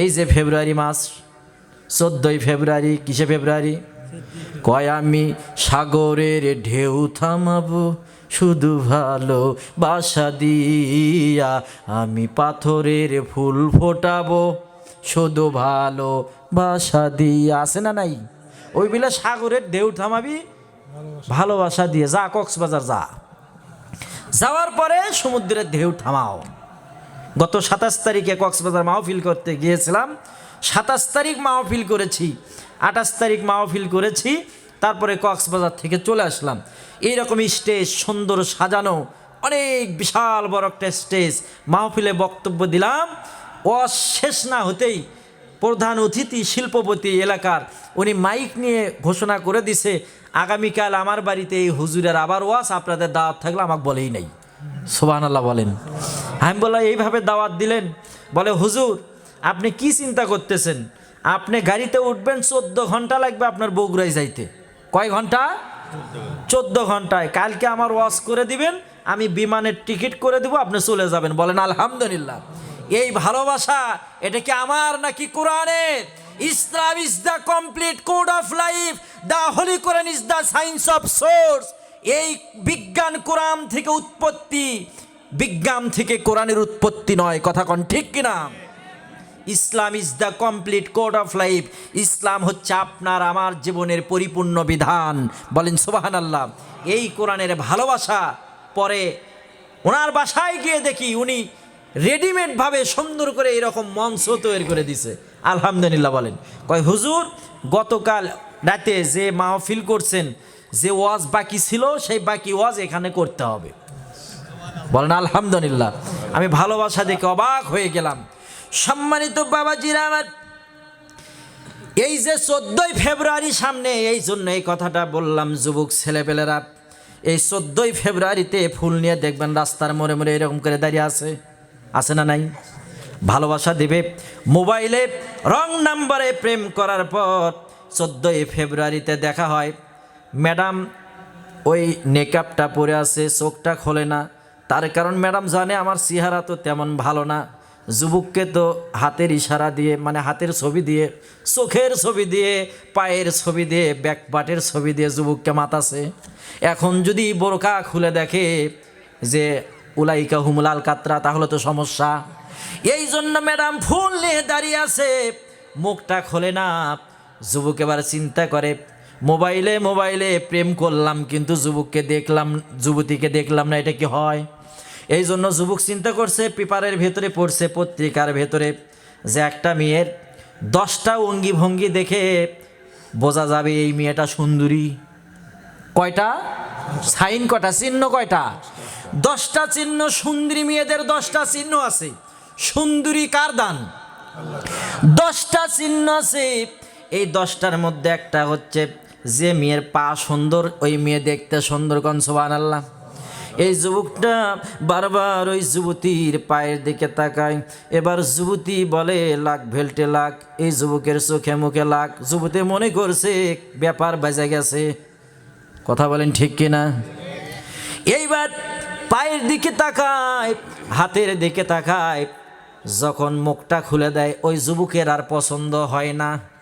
এই যে ফেব্রুয়ারি মাস, চোদ্দোই ফেব্রুয়ারি, কিসে ফেব্রুয়ারি? কয় আমি সাগরের ঢেউ থামাবো, শুধু ভালো বাসা দিয়া আমি পাথরের ফুল ফোটাবো, শুধু ভালো বাসা দিয়া। আছে না নাই? ওই বেলা সাগরের ঢেউ থামাবি, ভালোবাসা দিয়ে। যা কক্সবাজার যা। যাওয়ার পরে সমুদ্রের ঢেউ থামাও। গত সাতাশ তারিখে কক্সবাজার মাহফিল করতে গিয়েছিলাম। সাতাশ তারিখ মাহফিল করেছি, আঠাশ তারিখ মাহফিল করেছি, তারপরে কক্সবাজার থেকে চলে আসলাম। এইরকম স্টেজ সুন্দর সাজানো, অনেক বিশাল বড় একটা স্টেজ। মাহফিলে বক্তব্য দিলাম। অশেষ না হতেই প্রধান অতিথি, শিল্পপতি এলাকার, উনি মাইক নিয়ে ঘোষণা করে দিছে, আগামীকাল আমার বাড়িতে এই হুজুরের আবার ওয়াস আপনাদের দাওয়াত থাকলে আমাকে বলেই নাই। আল্লাহ বলেন। আমি বললাম, এইভাবে দাওয়াত দিলেন? বলে, হুজুর, আপনি কি চিন্তা করতেছেন? আপনি গাড়িতে উঠবেন, চোদ্দ ঘণ্টা লাগবে আপনার বগুড়ায় যাইতে। কয় ঘণ্টা? চোদ্দ ঘন্টায়। কালকে আমার ওয়াশ করে দিবেন, আমি বিমানের টিকিট করে দিব, আপনি চলে যাবেন। বলেন, আলহামদুলিল্লাহ। এই ভালোবাসা, এটা কি আমার নাকি কোরআনের? Islam is the complete code of life the holy Quran is the science of source এই বিজ্ঞান কোরআন থেকে উৎপত্তি। বিজ্ঞান থেকে কোরআনের উৎপত্তি নয়। কথা কন ঠিক কিনা? Islam is the complete code of life ইসলাম হচ্ছে আপনার, আমার জীবনের পরিপূর্ণ বিধান। বলেন সুবাহান আল্লাহ এই কোরআনের ভালোবাসা পরে ওনার বাসায় গিয়ে দেখি উনি রেডিমেডভাবে সুন্দর করে এরকম মঞ্চ তৈরি করে দিছে। আলহামদুলিল্লাহ বলেন। কয়, হুজুর, গতকাল রাতে যে মাহফিল করছেন, যে ওয়াজ বাকি ছিল, সেই বাকি ওয়াজ এখানে করতে হবে। বলেন, আলহামদুলিল্লাহ। আমি ভালোবাসা দেখে অবাক হয়ে গেলাম। সম্মানিত বাবাজিরা আমার, এই যে চোদ্দই ফেব্রুয়ারি সামনে, এই জন্য এই কথাটা বললাম যুবক ছেলেপেলেরা। এই চোদ্দই ফেব্রুয়ারিতে ফুল নিয়ে দেখবেন, রাস্তার মোড়ে মোড়ে এরকম করে দাঁড়িয়ে আছে। আছে না নাই? ভালোবাসা দিবে। মোবাইলে রং নাম্বারে প্রেম করার পর চোদ্দোই ফেব্রুয়ারিতে দেখা হয়, ম্যাডাম, ওই নেকআপটা পরে আছে, চোখটা খোলে না। তার কারণ ম্যাডাম জানে আমার চেহারা তো তেমন ভালো না। যুবককে তো হাতের ইশারা দিয়ে মানে হাতের ছবি দিয়ে, চোখের ছবি দিয়ে, পায়ের ছবি দিয়ে, ব্যাকপাটের ছবি দিয়ে যুবককে মাতাছে। এখন যদি বোরকা খুলে দেখে যে উলাইকা হুমলাল কাতরা, তাহলে তো সমস্যা। এই জন্য ম্যাডাম ফুল নিয়ে দাঁড়িয়ে আছে। মুখটা খোলে না। যুবক এবার চিন্তা করে মোবাইলে মোবাইলে প্রেম করলাম, কিন্তু যুবককে দেখলাম, যুবতীকে দেখলাম না, এটা কি হয়? এই জন্য যুবক চিন্তা করছে, পেপারের ভেতরে পড়ছে, পত্রিকার ভেতরে। যে একটা মেয়ের দশটা অঙ্গি ভঙ্গি দেখে বোঝা যাবে এই মেয়েটা সুন্দরী। কয়টা? সাইন কটা চিহ্ন কয়টা? দশটা চিহ্ন, সুন্দরী মেয়েদের দশটা চিহ্ন আছে। সুন্দরী কার দান? দশটা চিহ্ন আছে। এই দশটার মধ্যে একটা হচ্ছে যে মেয়ের পা সুন্দর, ওই মেয়ে দেখতে সুন্দর কন সোবান আল্লাহ এই যুবকটা বারবার ওই যুবতীর পায়ের দিকে তাকায়। এবার যুবতী বলে, লাখ ভেল্টে লাখ, এই যুবকের চোখে মুখে লাখ। যুবতী মনে করছে, ব্যাপার বাজে গেছে। কথা বলেন ঠিক কিনা? এইবার পায়ের দিকে তাকায়, হাতের দিকে তাকায়, যখন মুখটা খুলে দেয়, ওই যুবকের আর পছন্দ হয় না।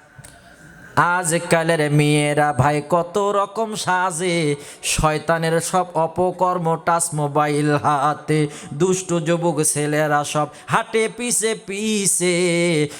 আজকালের মেয়েরা ভাই কত রকম সাজে। শয়তানের সব অপকর্ম টাচ মোবাইল হাতে। দুষ্ট যুবক ছেলেরা সব হাটে পিছে পিছে।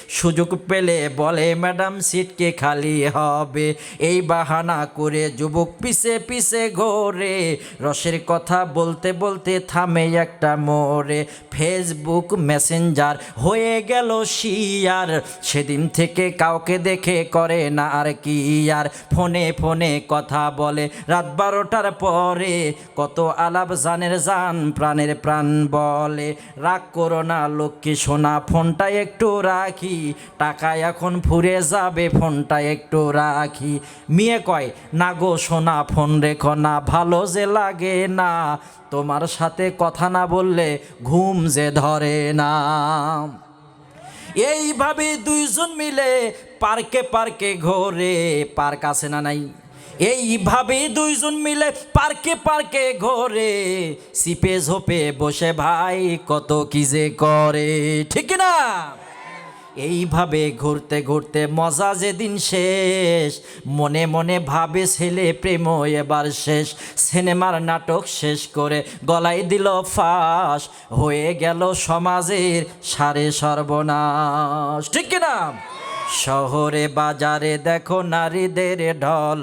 সুযোগ পেলে বলে, ম্যাডাম, সিটকে খালি হবে। এই বাহানা করে যুবক পিছে পিছে ঘোরে। রসের কথা বলতে বলতে থামে একটা মোড়ে। ফেসবুক মেসেঞ্জার হয়ে গেল শিয়ার। সেদিন থেকে কাউকে দেখে করে না আর কি আর ফোনে ফোনে কথা বলে। রাত বারোটার পরে কত আলাপ জানের জান প্রাণের প্রাণ বলে। রাগ করো না লক্ষ্মী সোনা, ফোনটা একটু রাখি। টাকা এখন ফুরে যাবে, ফোনটা একটু রাখি। মেয়ে কয়, না গো সোনা, ফোন রেখো না, ভালো যে লাগে না। তোমার সাথে কথা না বললে ঘুম যে ধরে না। এইভাবে দুইজন মিলে পার্কে পার্কে ঘোরে, পার্ক আছে না নাই? এইভাবে দুইজন মিলে পার্কে পার্কে ঘোরে, সিপে ঝোপে বসে ভাই কত কি যে করে, ঠিক না? এইভাবে ঘুরতে ঘুরতে মজা যেদিন শেষ, মনে মনে ভাবে ছেলে প্রেম এবার শেষ, সিনেমার নাটক শেষ করে গলায় দিল ফাঁস, হয়ে গেল সমাজের সারে সর্বনাশ, ঠিক কিনা? শহরে বাজারে দেখো নারীদের ঢল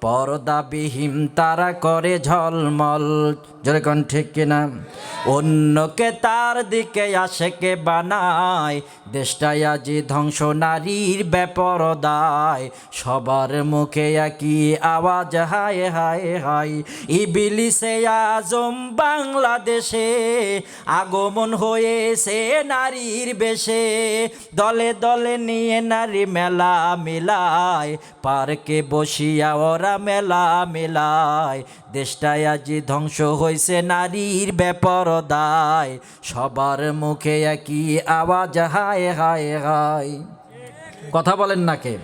পর্দাবিহীন তারা করে ঝলমল। জোরে কোন। ঠিক কিনা অন্যকে তার দিকে আসে কে বানায়। দেশটাই আজি ধ্বংস, নারীর বেপরদায়। সবার মুখে একই আওয়াজ, হায় হায় হায়। ইবিলিসে আজম বাংলাদেশে আগমন হয়েছে নারীর বেশে। দলে দলে নিয়ে নারী মেলা মিলায়। পার্কে বসিয়া ওরা মেলা মিলায়। দেশটায় আজি ধ্বংস হয়েছে নারীর বেপরদায়। সবার মুখে একই আওয়াজ হায় হায় হায়। কথা বলেন না কে?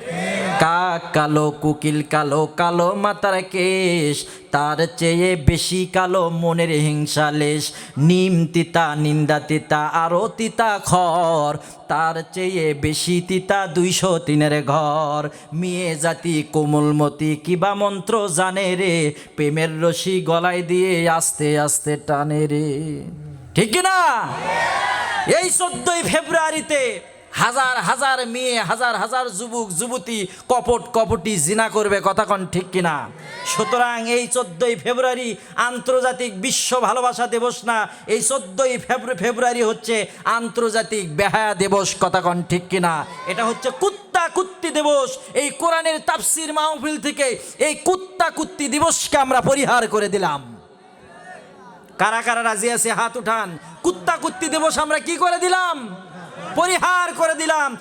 কাক কালো, কুকিল, কালো কালো মাতার কেশ, তার চেয়ে বেশি কালো মনের হিংসা লেশ। নিম তিতা, নিন্দা তিতা, আরও তিতা খর, তার চেয়ে বেশি তিতা দুইশো তিনের ঘর। মেয়ে জাতি কোমলমতি কিবা মন্ত্র জানে রে, প্রেমের রশি গলায় দিয়ে আস্তে আস্তে টানে রে। ঠিক না? এই চোদ্দই ফেব্রুয়ারিতে হাজার হাজার মেয়ে, হাজার হাজার যুবক, যুবতী কপট, কপটি জিনা করবে, কথা কন ঠিক কিনা? সুতরাং এই চোদ্দই ফেব্রুয়ারি আন্তর্জাতিক বিশ্ব ভালোবাসা দিবস না, এই চোদ্দই ফেব্রুয়ারি হচ্ছে আন্তর্জাতিক বেহায়া দিবস, কথা কন ঠিক কিনা? এটা হচ্ছে কুত্তা কুত্তি দিবস। এই কোরআনের তাফসির মাহফিল থেকে এই কুত্তা কুত্তি দিবসকে আমরা পরিহার করে দিলাম। কারা কারা রাজি আছে? হাত উঠান। কুত্তা কুত্তি দিবস আমরা কি করে দিলাম? পরিহার করে দিলাম।